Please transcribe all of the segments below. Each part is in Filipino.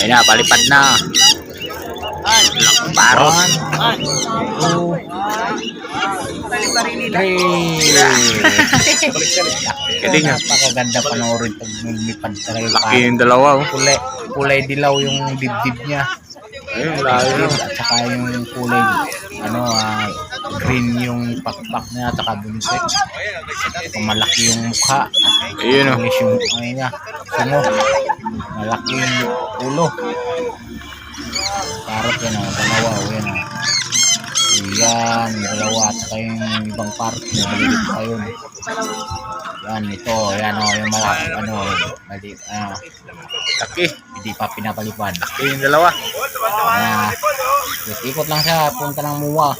Ayun na, palipad na. Laking parot. Two, three. Galing ah. Napakaganda panoorin pag lumipad talaga Laki yung dalawa oh. Kulay, kulay dilaw yung dibdib niya. Ayun, layo. At saka yung kulay, ano, ah, green yung pakpak niya, at saka bunsek. Malaki yung mukha. Ayun oh. Malis yung, ano niya, sungo. Malaki yung ulo. Parot yan, oh, dalawa, oh, yan, oh. Yan, dalawa, at saka yung ibang parot niya, malilit pa yun. Yan, ito, yan, oh, yung malaki, ano, maliit, ano, Laki. hindi pa pinapalipad. Laki yung dalawa. Ah, ikot lang siya, punta ng muwa.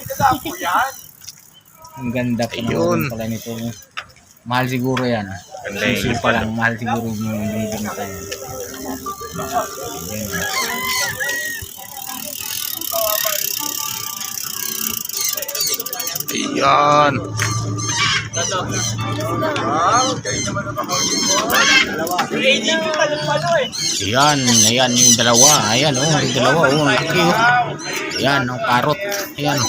Ang ganda pa naman pala nito. Mahal siguro yan. Ganda yung pa lang, mahal siguro yung binibenta yan. Ayan. Ayan. Ayan, ayan yung dalawa. Ayan, oh, yung dalawa, oh, laki, oh. Ayan, ang karot. Ayan.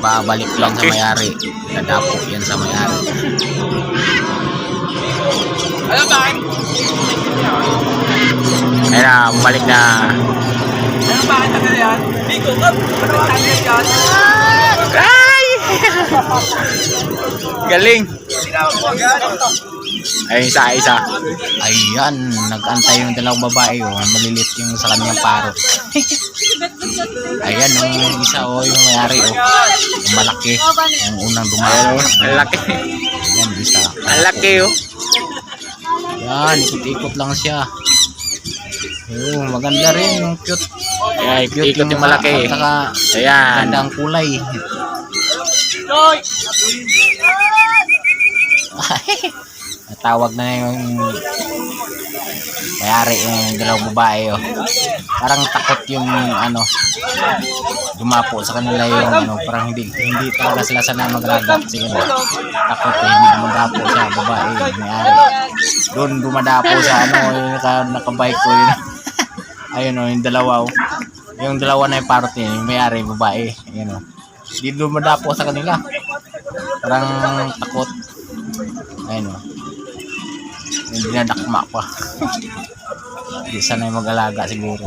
Babalik lang sa mayari. Dadapo yan sa mayari. Ayun na, bumalik na. Ay! Galing. Ayun, isa, isa. Ayan, nag-antay yung dalawang babae, oh. Malilit yung sa kanyang parot. Ayan, yung isa, oh, yung mayari, oh. Yung malaki. Yung unang Ayun, dumapo. oh. Ang laki. Ayan, isa. Ang laki, oh. Yan, ikot-ikot lang siya. Oo, maganda rin yung cute. Ayan, ikot yung malaki. At saka, Ayan. ganda ang kulay. Natawag na yung mayari yung dalawang babae. Oh. Parang takot yung ano, dumapo sa kanila yung ano, parang hindi hindi talaga sila sanay magragat siguro. Takot eh, hindi dumadapo sa babae, mayari. Doon dumadapo sa ano, yung naka, nakabike ko yun. Ayun oh, yung dalawa oh. Yung dalawa na yung niya, yung mayari, babae. Ayun oh. Hindi dumadapo sa kanila. Parang takot. Ayun oh. Yung dinadakma pa. Hindi sanay mag-alaga siguro.